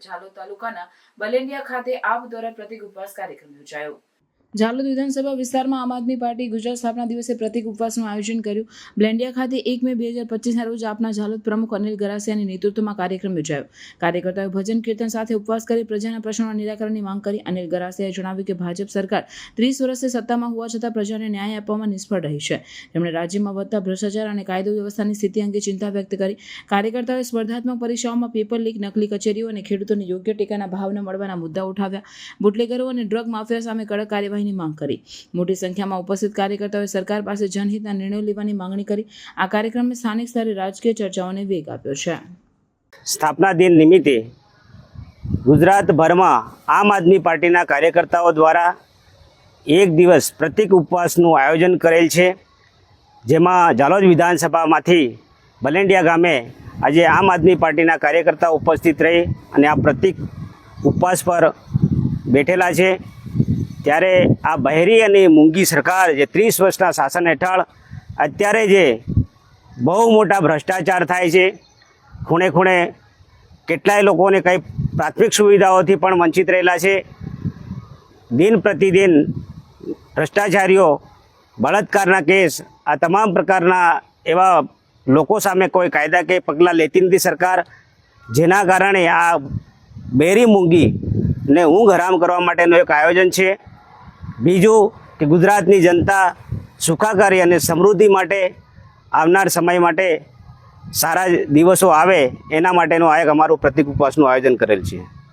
ઝાલોદ તાલુકાના બલેન્ડિયા ખાતે આપ દ્વારા પ્રતિક ઉપવાસ કાર્યક્રમ યોજાયો. ઝાલોદ વિધાનસભા વિસ્તારમાં આમ આદમી પાર્ટી ગુજરાત સ્થાપના દિવસે પ્રતિક ઉપવાસનું આયોજન કર્યું. બ્લેન્ડિયા ખાતે એક મે બે હજાર પચીસના રોજ આપના ઝાલોદ પ્રમુખ અનિલ ગરાસિયાની નેતૃત્વમાં કાર્યક્રમ યોજાયો. કાર્યકર્તાઓએ ભજન કીર્તન સાથે ઉપવાસ કરી પ્રજાના પ્રશ્નોના નિરાકરણની માંગ કરી. અનિલ ગરાસિયાએ જણાવ્યું કે ભાજપ સરકાર ત્રીસ વર્ષથી સત્તામાં હોવા છતાં પ્રજાને ન્યાય આપવામાં નિષ્ફળ રહી છે. તેમણે રાજ્યમાં વધતા ભ્રષ્ટાચાર અને કાયદો વ્યવસ્થાની સ્થિતિ અંગે ચિંતા વ્યક્ત કરી. કાર્યકર્તાઓએ સ્પર્ધાત્મક પરીક્ષાઓમાં પેપર લીક, નકલી કચેરીઓ અને ખેડૂતોને યોગ્ય ટેકાના ભાવને મળવાના મુદ્દા ઉઠાવ્યા. બુટલેગરો અને ડ્રગ માફિયા સામે કડક કાર્યવાહીની માંગ કરી. મોટી સંખ્યામાં ઉપસ્થિત કાર્યકર્તાઓએ સરકાર પાસે જનહિતના નિર્ણયો લેવાની માંગણી કરી. આ કાર્યક્રમે સ્થાનિક સ્તરે રાજકીય ચર્ચાઓને વેગ આપ્યો છે. સ્થાપના દિન નિમિત્તે ગુજરાતભરમાં આમ આદમી પાર્ટીના કાર્યકર્તાઓ દ્વારા એક દિવસ પ્રતિક ઉપવાસનું આયોજન કરેલ છે. જેમાં જાલોદ વિધાનસભામાંથી બલેન્ડિયા ગામે આજે આમ આદમી પાર્ટીના કાર્યકર્તાઓ ઉપસ્થિત રહી અને આ પ્રતિક ઉપવાસ પર બેઠેલા છે. ત્યારે આ બહેરી અને મૂંગી સરકાર જે ત્રીસ વર્ષના શાસન હેઠળ અત્યારે જે બહુ મોટા ભ્રષ્ટાચાર થાય છે, ખૂણે ખૂણે કેટલાય લોકોને કંઈ પ્રાથમિક સુવિધાઓથી પણ વંચિત રહેલા છે. દિન પ્રતિદિન ભ્રષ્ટાચારીઓ, બળાત્કારના કેસ, આ તમામ પ્રકારના એવા લોકો સામે કોઈ કાયદા કે પગલાં લેતી નથી સરકાર, જેના કારણે આ બેરી મૂંગી ને ઊંઘ હરામ કરવા માટેનું એક આયોજન છે. બીજું કે ગુજરાતની જનતા સુખાકારી અને સમૃદ્ધિ માટે આવનાર સમય માટે સારા દિવસો આવે એના માટેનું આ એક અમારું પ્રતિક ઉપવાસનું આયોજન કરેલ છે.